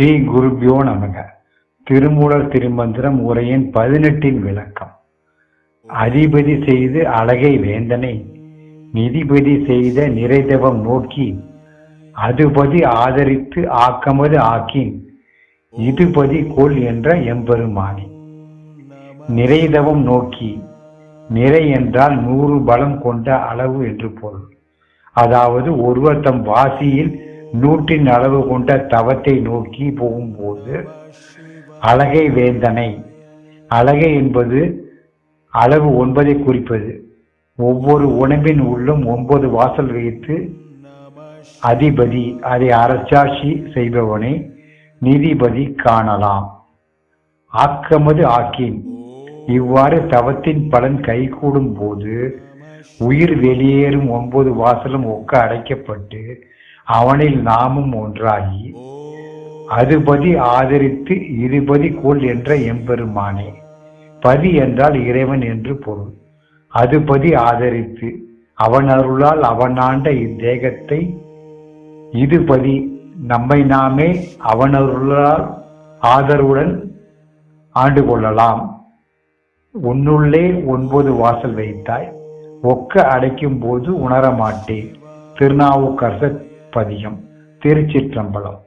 ஸ்ரீ குருபியோ நமக. திருமூலர் திருமந்திரம் உரையின் பதினெட்டின் விளக்கம். அதிபதி செய்து அழகை வேந்தனை நிதிபதி செய்த நிறைதவம் நோக்கி அதுபதி ஆதரித்து ஆக்கமது ஆக்கின் இதுபதி கொள் என்ற எம்பெருமானி. நிறைதவம் நோக்கி நிறை என்றால் நூறு பலம் கொண்ட அளவு என்று பொருள். அதாவது ஒருவர் தம் வாசியில் நூற்றின் அளவு கொண்ட தவத்தை நோக்கி போகும்போது அழகை வேந்தனை. அழகை என்பது அளவு ஒன்பதை குறிப்பது. ஒவ்வொரு உணவின் உள்ளும் ஒன்பது வாசல் வைத்து அதிபதி அதை அரசாட்சி செய்பவனை நீதிபதி காணலாம். ஆக்கமது ஆக்கின். இவ்வாறு தவத்தின் பலன் கைகூடும் போது உயிர் வெளியேறும் ஒன்பது வாசலும் ஒக்க அடைக்கப்பட்டு அவனில் நாமும் ஒன்றாகி அதுபதி ஆதரித்து இருபதி கோல் என்ற எம்பெருமானே பதி என்றால் இறைவன் என்று பொருள். அதுபதி ஆதரித்து அவன் அருளால் அவன் ஆண்ட இத்தேகத்தை இதுபதி நம்மை நாமே அவன் அருளால் ஆதரவுடன் ஆண்டு கொள்ளலாம். உன்னுள்ளே ஒன்பது வாசல் வைத்தாய் ஒக்க அடைக்கும் போது உணரமாட்டேன் திருநாவுக்கரசர் பதியம் திருச்சிற்றம்பலம்.